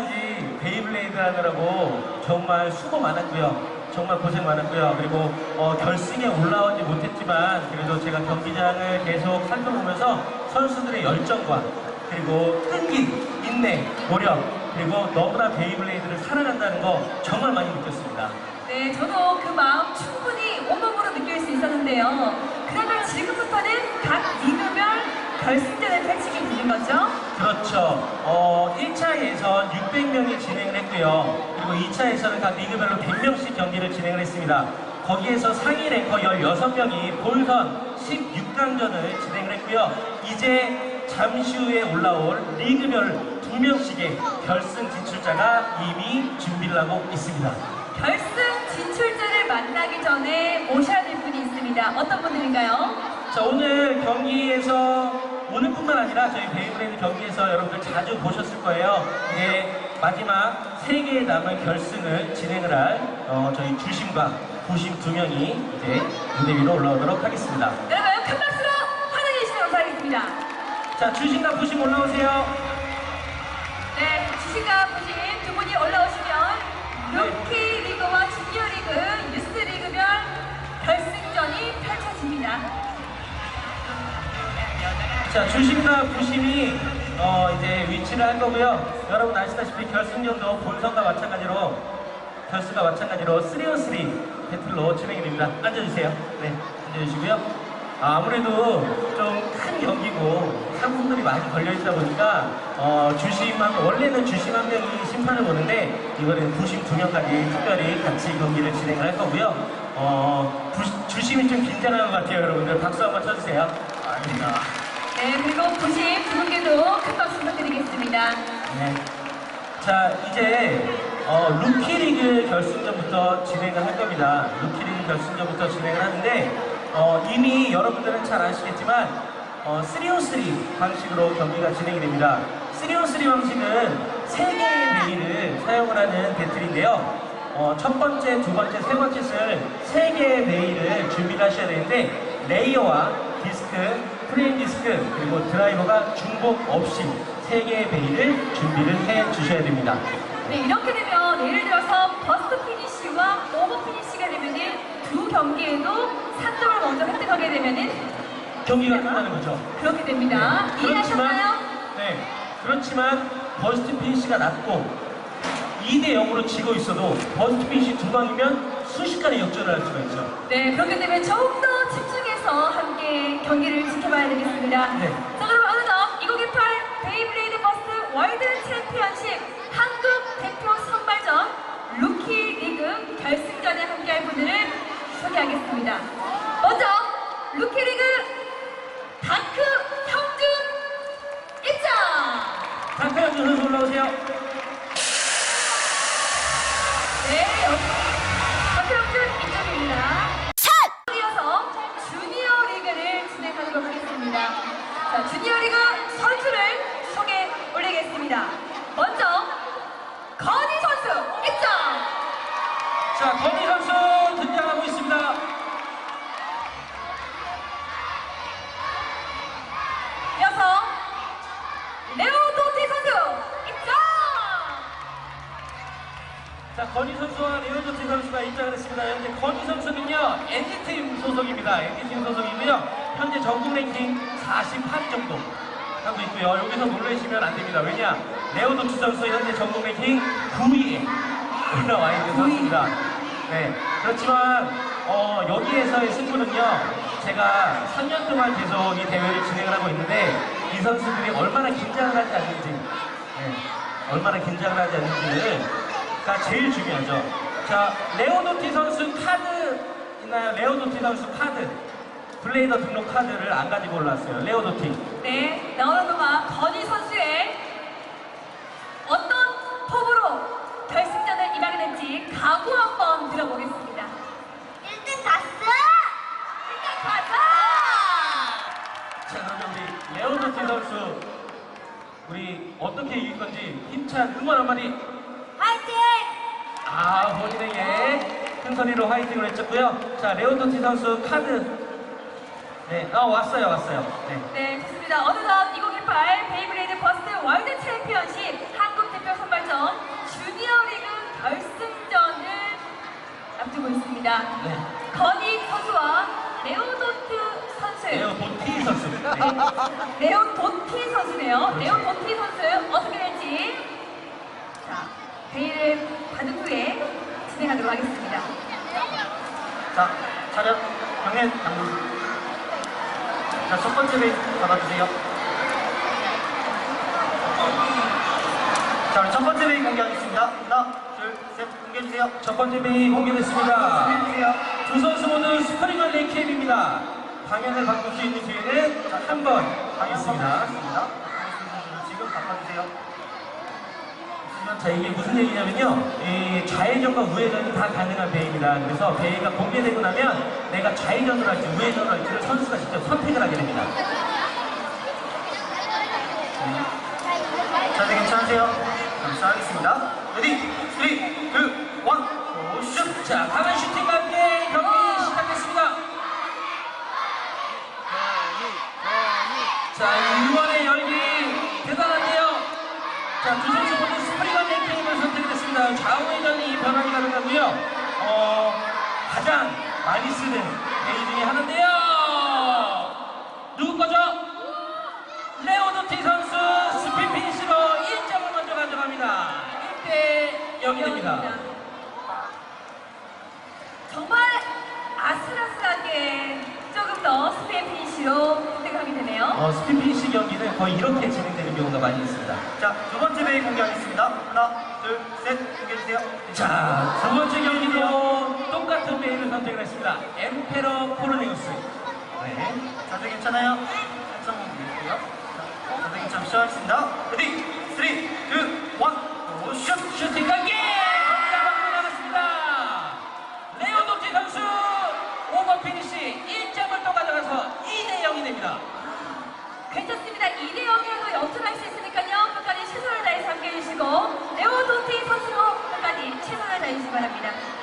지금까지 베이블레이드 하느라고 정말 수고 많았고요. 정말 고생 많았고요. 그리고 어, 결승에 올라오지 못했지만 그래도 제가 경기장을 계속 살펴보면서 선수들의 열정과 그리고 끈기, 인내, 노력 그리고 너무나 베이블레이드를 사랑한다는 거 정말 많이 느꼈습니다. 네, 저도 그 마음 충분히 온몸으로 느낄 수 있었는데요. 그러면 지금부터는 각 리그별 결승전을 펼치게 되는 거죠? 그렇죠. 어, 1차 예선 600명이 진행을 했고요. 그리고 2차 예선은 각 리그별로 100명씩 경기를 진행을 했습니다. 거기에서 상위 랭커 16명이 본선 16강전을 진행을 했고요. 이제 잠시 후에 올라올 리그별 2명씩의 결승 진출자가 이미 준비를 하고 있습니다. 결승 진출자를 만나기 전에 모셔야 될 분이 있습니다. 어떤 분들인가요? 자 오늘 경기에서 오늘뿐만 아니라 저희 베이브레이드 경기에서 여러분들 자주 보셨을 거예요. 이제 마지막 세 개의 남은 결승을 진행을 할 어, 저희 주심과 부심 두 명이 이제 무대 위로 올라오도록 하겠습니다. 여러분 큰 박수로 환영해 주시면 감사하겠습니다. 자 주심과 부심 올라오세요. 네, 주식과 부심 두 분이 올라오시면 루키 리 자 주심과 부심이 어, 이제 위치를 할 거고요. 여러분 아시다시피 결승전도 본선과 마찬가지로 결승과 마찬가지로 3on3 배틀로 진행이 됩니다. 앉아주세요. 네, 앉아주시고요. 아, 아무래도 좀 큰 경기고 상품들이 많이 걸려있다 보니까 어, 주심 한 원래는 주심 한 명이 심판을 보는데 이번에는 부심 두 명까지 특별히 같이 경기를 진행을 할 거고요. 어, 부- 주심이 좀 긴장한 것 같아요, 여러분들. 박수 한번 쳐주세요. 아닙니다. 네, 그리고 부심 두 분께도 큰 박수 부탁드리겠습니다. 네. 자, 이제 어, 루키리그 결승전부터 진행을 할 겁니다. 루키리그 결승전부터 진행을 하는데 어, 이미 여러분들은 잘 아시겠지만 어, 3on3 방식으로 경기가 진행이 됩니다. 3on3 방식은 세 개의 베일을 사용을 하는 배틀인데요. 어, 첫 번째, 두 번째, 세 번째 쓸세 개의 베일을 준비를 하셔야 되는데 레이어와 디스크, 프레임 디스크 그리고 드라이버가 중복 없이 세 개의 베일을 준비를 해 주셔야 됩니다. 네, 이렇게 되면 예를 들어서 버스트 피니쉬와 오버 피니쉬가 되면은 두 경기에도 3점을 먼저 획득하게 되면은 경기가 끝나는 거죠. 그렇게 됩니다. 네, 이해하셨나요? 네. 그렇지만 버스트 피니시가 낮고 2대 0으로 지고 있어도 버스트 피니시 두 방이면 순식간에 역전을 할 수가 있죠. 네, 그렇기 때문에 조금 더 집중해서 함께 경기를 지켜봐야 되겠습니다. 네. 자, 그럼 어느덧 2018 베이블레이드 버스트 월드 챔피언십 한국 대표 선발전 루키 리그 결승전에 함께할 분들을 소개하겠습니다. 먼저 루키 리그 다크 형준 입장! 다크현준 선수 올라오세요. 네, 다크 형준 입장입니다. 이어서 주니어 리그를 진행하도록 하겠습니다. 자, 주니어 리그 선수를 소개 올리겠습니다. 먼저 건희 선수 입장. 자, 건희 선수 등장하고 있습니다. 이어서 레오도티 선수 입장. 자, 건희 선수와 레오조티 선수가 입장을 했습니다. 현재 건희 선수는요, NG팀 소속입니다. NG팀 소속이고요. 랭킹 48위 정도 하고 있고요. 여기서 놀라시면 안 됩니다. 왜냐? 레오도티 선수 현재 전국 랭킹 9위에 올라와 있는 선수입니다. 네. 그렇지만, 어, 여기에서의 승부는요, 제가 3년 동안 계속 이 대회를 진행을 하고 있는데, 이 선수들이 얼마나 긴장을 하지 않는지, 네. 얼마나 긴장을 하지 않는지가 제일 중요하죠. 자, 레오도티 선수 카드 있나요? 레오도티 선수 카드. 블레이더 등록 카드를 안 가지고 올라왔어요. 레오도티. 네, 나오는 동안 건희 선수의 어떤 폼으로 결승전을 임하게 될지 각오 한번 들어보겠습니다. 1등 가스! 1등 가스! 자, 그러면 우리 레오도티 선수 우리 어떻게 이길 건지 힘찬 응원 한마디. 화이팅! 아, 본인에게 큰 소리로 화이팅을 외쳤고요. 자, 레오도티 선수 카드. 네, 아, 왔어요, 왔어요. 네. 네, 좋습니다. 어느덧 2018 베이브레이드 버스트 월드 챔피언십 한국 대표 선발전 주니어 리그 결승전을 앞두고 있습니다. 네. 건희 선수와 레오도트 선수. 레오 도티 선수. 네. 레오 도티 선수네요. 레오 도티 선수 어떻게 될지 자 베일을 받은 후에 진행하도록 하겠습니다. 자, 차렷, 경례, 당구. 자, 첫 번째 베이스 받아주세요. 자, 첫 번째 베이스 공개하겠습니다. 하나, 둘, 셋, 공개해주세요. 첫 번째 베이 공개됐습니다. 공개해주세요. 두 선수 모두 스프링을 레이캡입니다. 방향을 바꿀 수 있는 기회는 한번 있습니다. 하겠습니다. 지금 바꿔주세요. 자 이게 무슨 얘기냐면요 이 좌회전과 우회전이 다 가능한 배입니다 그래서 배가 공개되고 나면 내가 좌회전을 할지 우회전을 할지를 선수가 직접 선택을 하게 됩니다 자, 네, 괜찮으세요? 그럼 시작하겠습니다. 레디, 3, 2, 1, 고, 슛! 자 강한 슈팅과 함께 경기 시작했습니다 자 이번의 열기 대단한데요 자두 선수 모두 스프링한 랭킹을 선택을 했습니다 좌우회전이 변환이 가능하고요 어 가장 많이 쓰는 베이 중에 하나인데요 누구 거죠? 레오도티 선수 스피드 피니시로 1점을 먼저 가져갑니다 1대 0이 됩니다 정말 아슬아슬하게 조금 더 스페인 피니시로 선택하게 되네요. 어, 스피드 피니시 경기는 거의 이렇게 진행되는 경우가 많이 있습니다 자, 두 번째 베이스 공개하겠습니다. 하나, 둘, 셋, 공개해주세요. 자, 두 번째 경기도 똑같은 메일을 선택을 했습니다. 엠페러 포르네우스. 네. 자세 괜찮아요? 한참. 자, 자세 괜찮으면 시작하겠습니다. 레디, 3, 2, 1, 고, 슛! 슈팅 관계! 나갔습니다. 레오도티 선수 오버 피니시 1점을 또 가져가서 2대 0이 됩니다. 괜찮습니다. 2대 0이라도 역전할 수 있으니까요. 끝까지 최선을 다해서 함께 해 주시고 레오 도티 선수도 끝까지 최선을 다해 주시기 바랍니다.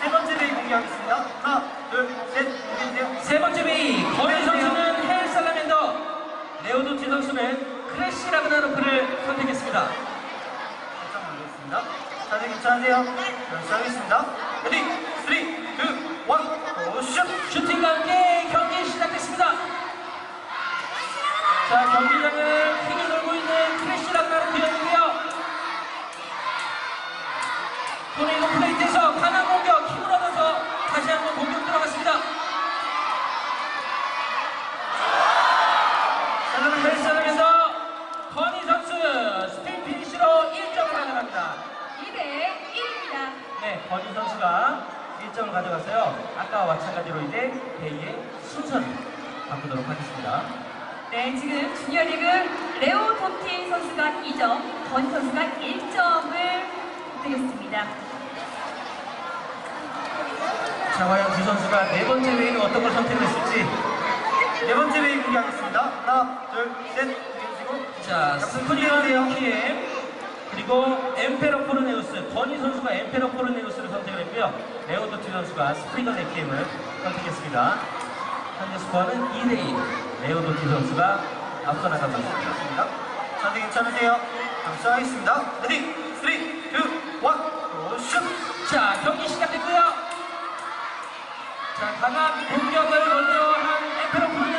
자, 세 번째 베이 공개하겠습니다. 하나, 둘, 셋, 공개해주세요. 세 번째 베이, 거리 선수는 헬 살라멘더, 레오도티 선수는 크래시 라그나로크를 선택했습니다. 살짝 올리겠습니다. 자세 괜찮으세요? 그럼 시작하겠습니다. 레디, 3, 2, 1, 고, 슛! 슈팅과 함께 경기 시작됐습니다. 자, 경기장을 휘게 돌고 있는 크래시 라그나로크였고요. 토네이도 플레이트에서 1점을 가져가서요. 아까와 마찬가지로 이제 대의 순서를 바꾸도록 하겠습니다. 네, 지금 주니어 리그 레오 도티 선수가 2점, 건 선수가 1점을 획득했습니다. 자, 과연 두 선수가 네 번째 회의는 어떤 걸 선택을 했을지. 네 번째 베이 공개하겠습니다. 하나, 둘, 셋, 공개해주시고. 자, 스프리언 키엠 그리고 엠페러 포르네우스 건희 선수가 엠페러 포르네우스를 선택을 했고요. 레오도티 선수가 스프리건 에키엠을 선택했습니다. 현재 스코어는 2대2 레오도티 선수가 앞서 나가고 있습니다. 자세 괜찮으세요? 그럼 시작하겠습니다. 레디, 3, 2, 1, 고, 슛! 자, 경기 시작됐고요. 자, 강한 공격을 먼저 한 엠페러 포르네우스.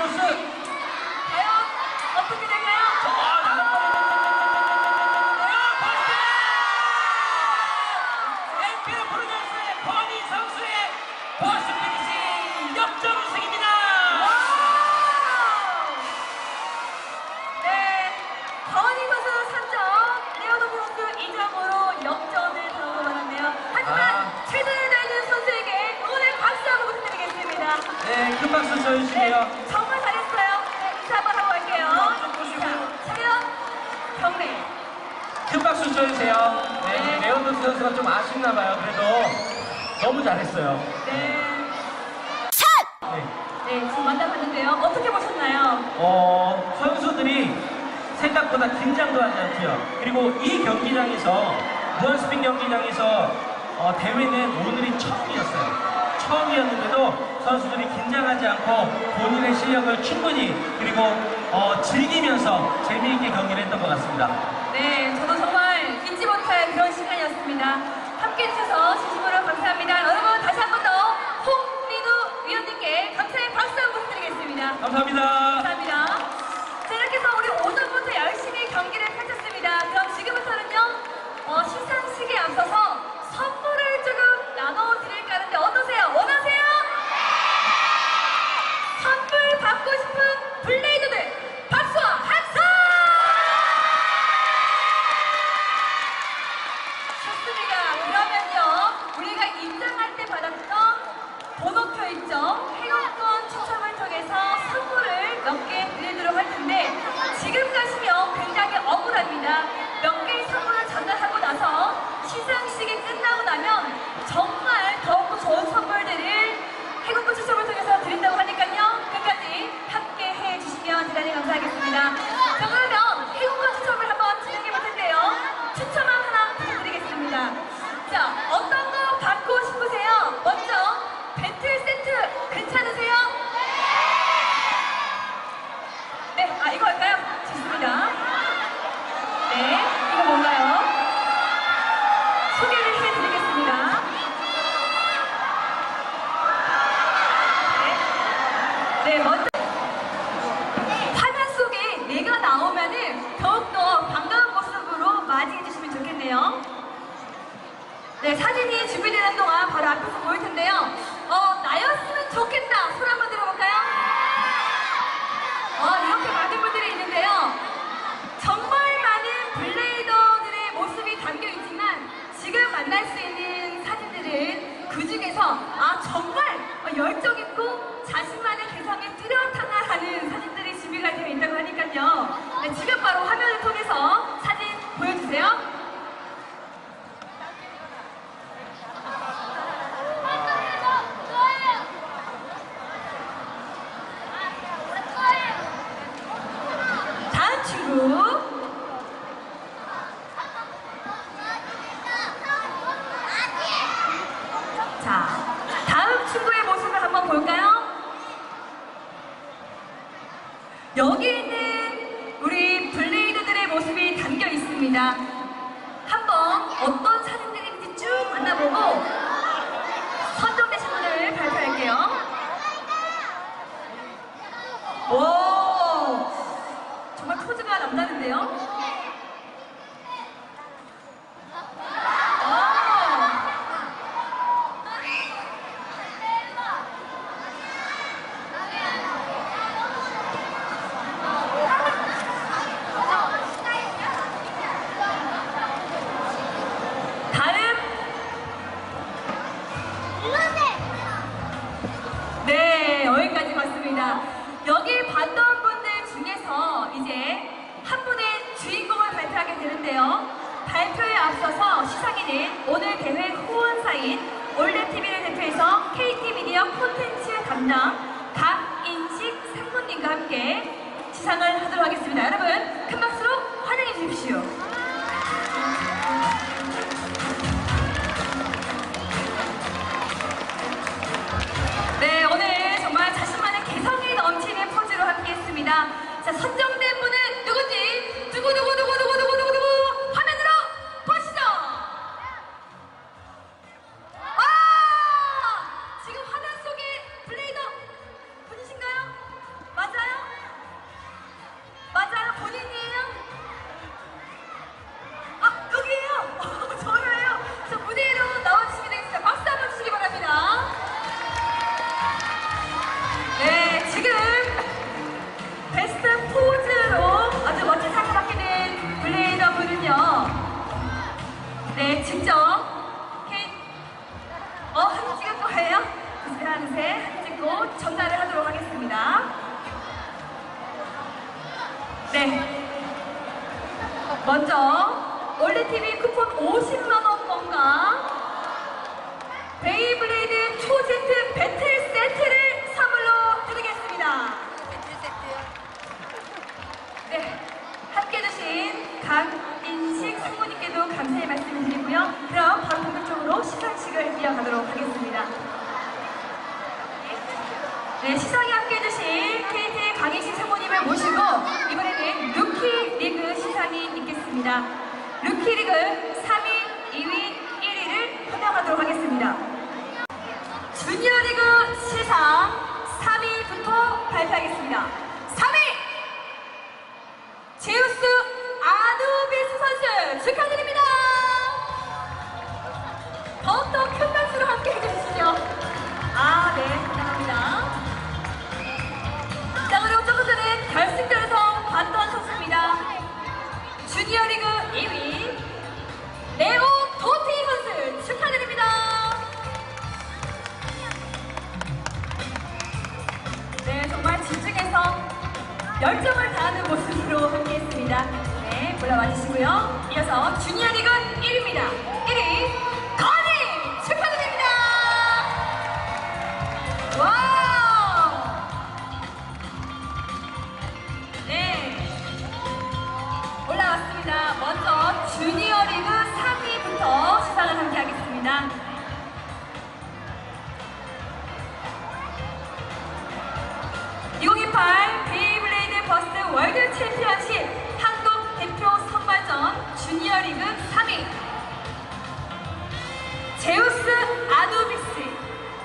생각보다 긴장도 하지 않고요. 그리고 이 경기장에서 무한스핀 경기장에서 어, 대회는 오늘이 처음이었어요. 처음이었는데도 선수들이 긴장하지 않고 본인의 실력을 충분히 그리고 어, 즐기면서 재미있게 경기를 했던 것 같습니다. 네, 저도 정말 잊지 못할 그런 시간이었습니다. 함께 해주셔서 진심으로 감사합니다. 여러분 다시 한 번 더 홍민우 위원님께 감사의 박수 한번 드리겠습니다. 감사합니다. 네, 아 이거일까요? 지역 콘텐츠 담당 박인식 상무님과 함께 지상을 하도록 하겠습니다. 여러분 큰 박수로 환영해 주십시오. 루 제우스 아누비스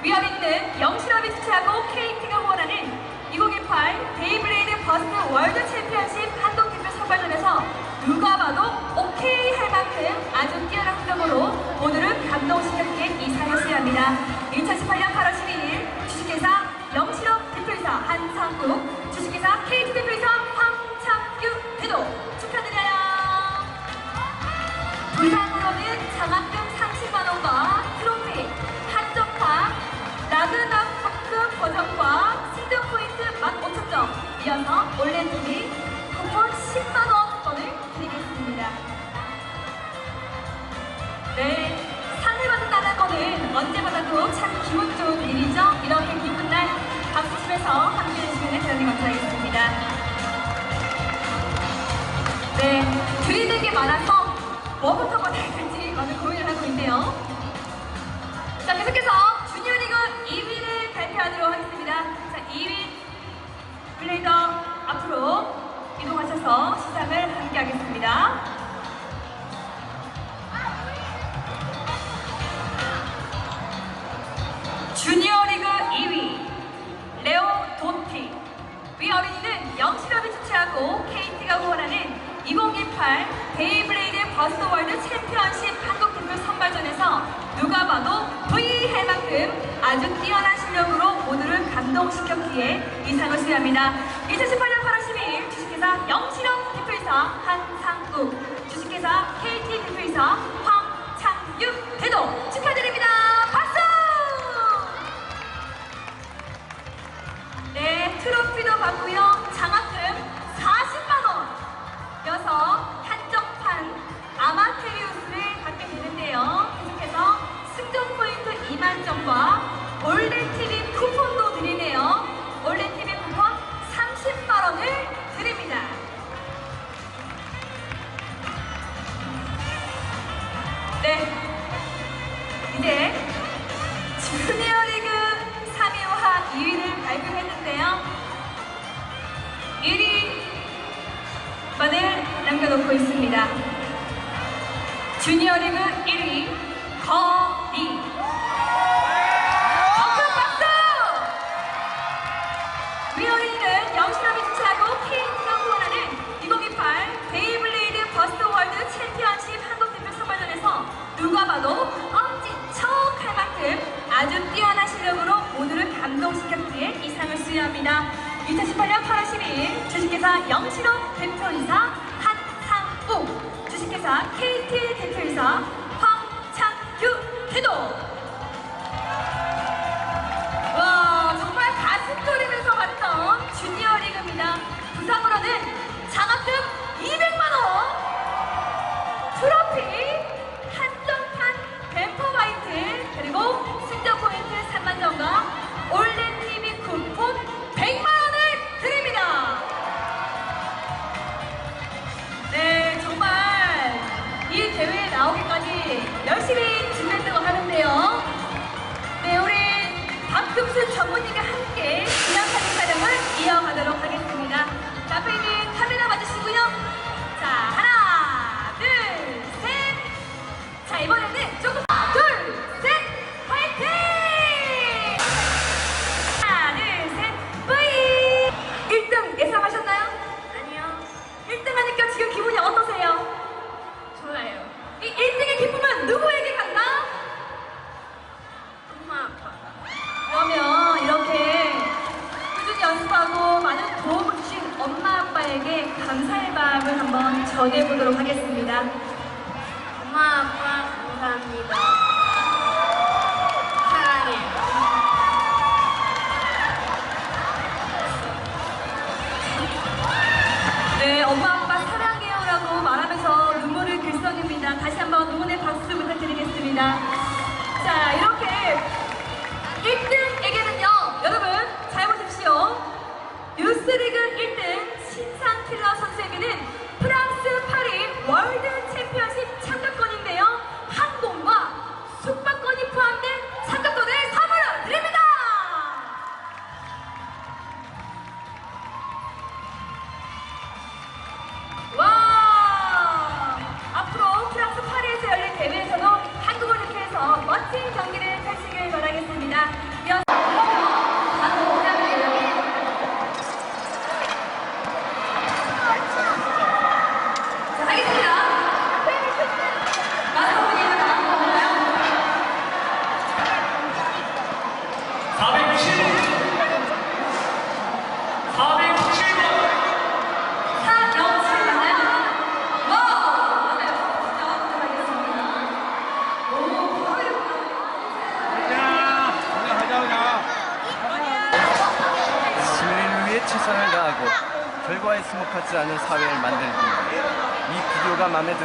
위험 있는 영실업이 주최하고 KT가 후원하는 2018 베이블레이드 버스트 월드 챔피언십 한국 대표 선발전에서 누가 봐도 오케이 할 만큼 아주 뛰어난 활동으로 오늘은 감동시켰기에 이 상을 수여합니다. 2018년 8월 12일 주식회사 영실업 대표이사 한상국, 주식회사 KT 대표이사 황창규 대도 축하드려요. 부상으로는 장학 이어서 올레TV 쿠폰 10만원 권을 드리겠습니다. 네, 상을 받는다는 거는 언제 받아도 참 기분 좋은 일이죠. 이렇게 기쁜 날 박수치면서 함께 해 주시면 대단히 감사하겠습니다. 네, 드리는 게 많아서 뭐부터 받아야 될지 많은 고민을 하고 있네요. 이동하셔서 시상을 함께 하겠습니다. 주니어 리그 2위 레오 도티 위 어린이는 영실업이 주최하고 KT가 후원하는 2018 베이블레이드 버스월드 챔피언십 한국대표 선발전에서 누가 봐도 V 할 만큼 아주 뛰어난 실력으로 모두를 감동시켰기에 이 상을 수여합니다. 2018년 8월 12일 영실업 대표이사 한상국 주식회사 KT 대표이사 황창유 대도 축하드립니다. 박수! 네, 트로피도 받고요. 2018년 8월 12일 주식회사 영실업 대표이사 한상우 주식회사 KT 대표이사 황창규 대도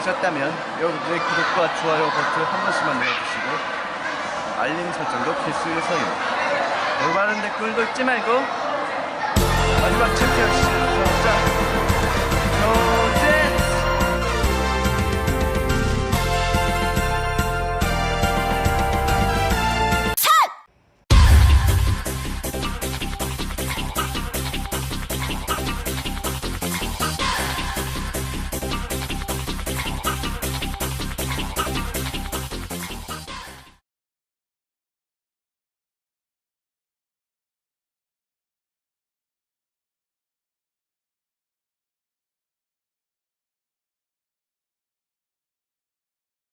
드셨다면 여러분들의 구독과 좋아요 버튼 한 번씩만 눌러주시고 알림 설정도 필수 요소입니다. 올바른 댓글도 잊지 말고 마지막 챔피언십 시작!